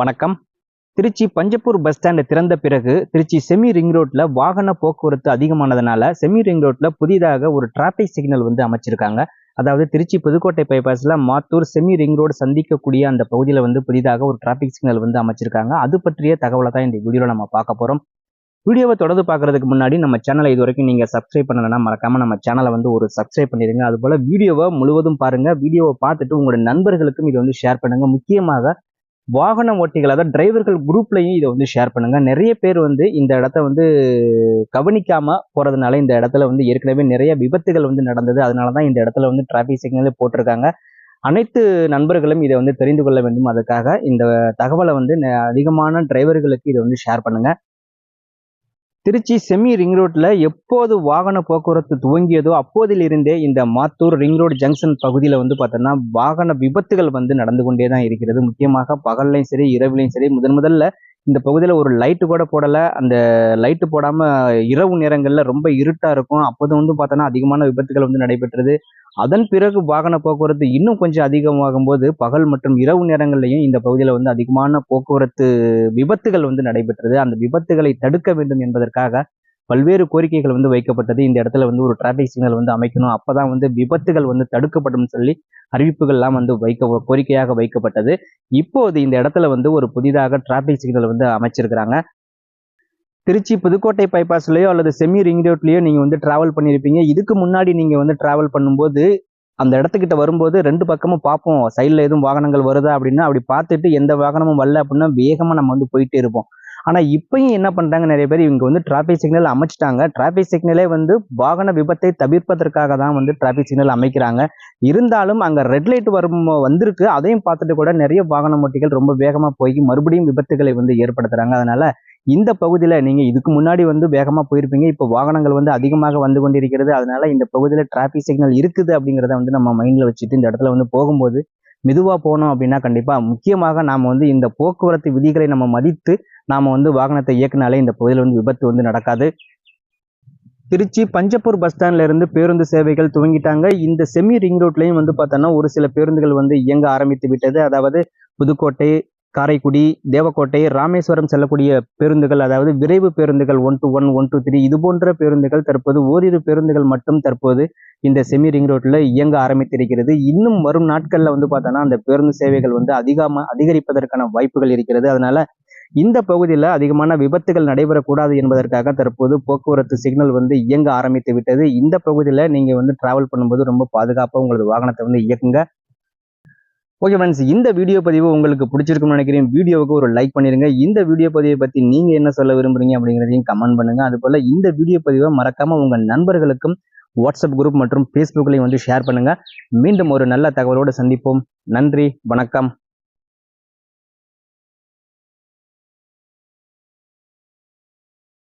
வணக்கம். Trichy Panjappur bus stand திறந்த பிறகு திருச்சி செமி ரிங் ரோட்ல வாகன போக்குவரத்து அதிகமானதுனால செமி ரிங் ரோட்ல புதிதாக ஒரு டிராபிக் சிக்னல் வந்து அமைச்சிருக்காங்க. அதாவது திருச்சி புதுக்கோட்டை பைபாஸ்ல மாத்தூர் செமி ரிங் ரோடு சந்திக்கக்கூடிய அந்த பகுதியில் வந்து புதிதாக ஒரு டிராபிக் சிக்னல் வந்து அமைச்சிருக்காங்க. அது பற்றிய தகவலை தான் இந்த வீடியோவில் நம்ம பார்க்க போறோம். வீடியோவை தொடர்ந்து பார்க்கறதுக்கு முன்னாடி நம்ம சேனலை இது வரைக்கும் நீங்க சப்ஸ்கிரைப் பண்ணலைன்னா மறக்காம நம்ம சேனலை வந்து ஒரு சப்ஸ்கிரைப் பண்ணிடுங்க. அதுபோல வீடியோவை முழுவதும் பாருங்க. வீடியோவை பார்த்துட்டு உங்களோட நண்பர்களுக்கும் இதை வந்து ஷேர் பண்ணுங்க. முக்கியமாக வாகன ஓட்டிகள் அதாவது டிரைவர்கள் குரூப்லையும் இதை வந்து ஷேர் பண்ணுங்க. நிறைய பேர் வந்து இந்த இடத்த வந்து கவனிக்காம போறதுனால இந்த இடத்துல வந்து ஏற்கனவே நிறைய விபத்துகள் வந்து நடந்தது. அதனால தான் இந்த இடத்துல வந்து டிராபிக் சிக்னல் போட்டிருக்காங்க. அனைத்து நண்பர்களும் இதை வந்து தெரிந்து கொள்ள வேண்டும். அதுக்காக இந்த தகவலை வந்து ந- அதிகமான டிரைவர்களுக்கு இதை வந்து ஷேர் பண்ணுங்க. திருச்சி செமி ரிங் ரோட்ல எப்போது வாகன போக்குவரத்து துவங்கியதோ அப்போதிலிருந்தே இந்த மாத்தூர் ரிங் ரோடு ஜங்ஷன் பகுதியில் வந்து பார்த்தோன்னா வாகன விபத்துகள் வந்து நடந்து கொண்டே தான் இருக்கிறது. முக்கியமாக பகல்லையும் சரி இரவுலையும் சரி முதன் முதல்ல இந்த பகுதியில் ஒரு லைட்டு கூட போடலை. அந்த லைட்டு போடாமல் இரவு நேரங்களில் ரொம்ப இருட்டாக இருக்கும். அப்போது வந்து பார்த்தோன்னா அதிகமான விபத்துகள் வந்து நடைபெற்றது. அதன் பிறகு வாகன போக்குவரத்து இன்னும் கொஞ்சம் அதிகமாகும் போது பகல் மற்றும் இரவு நேரங்கள்லையும் இந்த பகுதியில் வந்து அதிகமான போக்குவரத்து விபத்துகள் வந்து நடைபெற்றது. அந்த விபத்துகளை தடுக்க வேண்டும் என்பதற்காக பல்வேறு கோரிக்கைகள் வந்து வைக்கப்பட்டது. இந்த இடத்துல வந்து ஒரு டிராபிக் சிக்னல் வந்து அமைக்கணும். அப்பதான் வந்து விபத்துகள் வந்து தடுக்கப்படும் சொல்லி அறிவிப்புகள்லாம் வந்து வைக்க கோரிக்கையாக வைக்கப்பட்டது. இப்போது இந்த இடத்துல வந்து ஒரு புதிதாக டிராபிக் சிக்னல் வந்து அமைச்சிருக்கிறாங்க. திருச்சி புதுக்கோட்டை பைபாஸ்லயோ அல்லது செமி ரிங் ரோட்லயோ நீங்க வந்து டிராவல் பண்ணியிருப்பீங்க. இதுக்கு முன்னாடி நீங்க வந்து டிராவல் பண்ணும்போது அந்த இடத்துக்கிட்ட வரும்போது ரெண்டு பக்கமும் பார்ப்போம். சைடில் எதுவும் வாகனங்கள் வருதா அப்படின்னா அப்படி பார்த்துட்டு எந்த வாகனமும் வரல அப்படின்னா வேகமாக நம்ம வந்து போயிட்டே இருப்போம். ஆனால் இப்பயும் என்ன பண்ணுறாங்க நிறைய பேர் இவங்க வந்து டிராஃபிக் சிக்னல் அமைச்சிட்டாங்க. டிராஃபிக் சிக்னலே வந்து வாகன விபத்தை தவிர்ப்பதற்காக தான் வந்து டிராஃபிக் சிக்னல் அமைக்கிறாங்க. இருந்தாலும் அங்கே ரெட் லைட் வரும் வந்திருக்கு. அதையும் பார்த்துட்டு கூட நிறைய வாகன ஓட்டிகள் ரொம்ப வேகமாக போய் மறுபடியும் விபத்துகளை வந்து ஏற்படுத்துகிறாங்க அதனால் இந்த பகுதியில் நீங்கள் இதுக்கு முன்னாடி வந்து வேகமாக போயிருப்பீங்க. இப்போ வாகனங்கள் வந்து அதிகமாக வந்து கொண்டிருக்கிறது. அதனால இந்த பகுதியில் டிராஃபிக் சிக்னல் இருக்குது அப்படிங்கிறத வந்து நம்ம மைண்டில் வச்சுட்டு இந்த இடத்துல வந்து போகும்போது மெதுவாக போனோம் அப்படின்னா கண்டிப்பாக முக்கியமாக நாம் வந்து இந்த போக்குவரத்து விதிகளை நம்ம மதித்து நாம் வந்து வாகனத்தை இயக்குனாலே இந்த பகுதியில் வந்து விபத்து வந்து நடக்காது. திருச்சி பஞ்சப்பூர் பஸ் ஸ்டாண்ட்ல இருந்து பேருந்து சேவைகள் துவங்கிட்டாங்க. இந்த செமி ரிங் ரோட்லையும் வந்து பார்த்தோன்னா ஒரு சில பேருந்துகள் வந்து இயங்க ஆரம்பித்து விட்டது. அதாவது புதுக்கோட்டை காரைக்குடி தேவக்கோட்டை ராமேஸ்வரம் செல்லக்கூடிய பேருந்துகள் அதாவது விரைவு பேருந்துகள் one two one one two three இது போன்ற பேருந்துகள் தற்போது ஓரிரு பேருந்துகள் மட்டும் தற்போது இந்த செமி ரிங் ரோட்ல இயங்க ஆரம்பித்திருக்கிறது. இன்னும் வரும் நாட்கள்ல வந்து பார்த்தோன்னா அந்த பேருந்து சேவைகள் வந்து அதிகமாக அதிகரிப்பதற்கான வாய்ப்புகள் இருக்கிறது. அதனால இந்த பகுதியில் அதிகமான விபத்துகள் நடைபெறக்கூடாது என்பதற்காக தற்போது போக்குவரத்து சிக்னல் வந்து இயங்க ஆரம்பித்து விட்டது. இந்த பகுதியில் நீங்கள் வந்து டிராவல் பண்ணும்போது ரொம்ப பாதுகாப்பாக உங்களது வாகனத்தை வந்து இயக்குங்க. ஓகே ஃப்ரெண்ட்ஸ் இந்த வீடியோ பதிவு உங்களுக்கு பிடிச்சிருக்கும்னு நினைக்கிறேன். வீடியோவுக்கு ஒரு லைக் பண்ணிருங்க. இந்த வீடியோ பதிவை பற்றி நீங்கள் என்ன சொல்ல விரும்புறீங்க அப்படிங்கிறதையும் கமெண்ட் பண்ணுங்க. அதுபோல் இந்த வீடியோ பதிவை மறக்காம உங்கள் நண்பர்களுக்கும் வாட்ஸ்அப் குரூப் மற்றும் ஃபேஸ்புக்லையும் வந்து ஷேர் பண்ணுங்க. மீண்டும் ஒரு நல்ல தகவலோடு சந்திப்போம். நன்றி வணக்கம்.